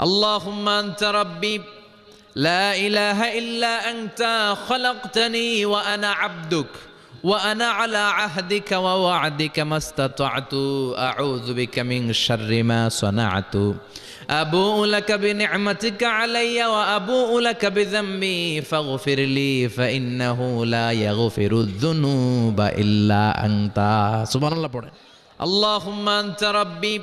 اللهم أنت ربي لا إله إلا أنت خلقتني وأنا عبدك وأنا على عهدك ووعدك ما استطعت أعوذ بك من شر ما صنعت. أبوء لك بنعمتك علي وأبوء لك بذنبي فاغفر لي فإنه لا يغفر الذنوب إلا أنت. سبحان الله اللهم أنت ربي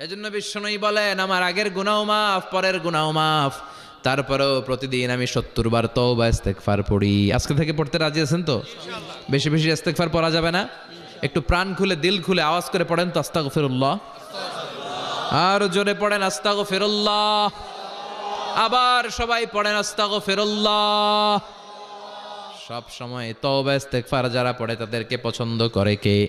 এজন্য বিশ্বনয়ী বলেন আমার আগের গুনাও মাফ পরের গুনাও মাফ। তারপরেও প্রতিদিন আমি সত্তর বার তওবা ইস্তেগফার পড়ি। আজকে থেকে পড়তে রাজি আছেন তো? বেশি বেশি ইস্তেগফার পড়া যাবে না? একটু প্রাণ খুলে দিল খুলে আওয়াজ করে পড়েন তো আস্তাগফিরুল্লাহ। আর জোরে পড়েন আস্তাগফিরুল্লাহ। আবার সবাই পড়েন আস্তাগফিরুল্লাহ। সব সময় তওবা ইস্তেগফার যারা পড়ে তাদেরকে পছন্দ করে কে?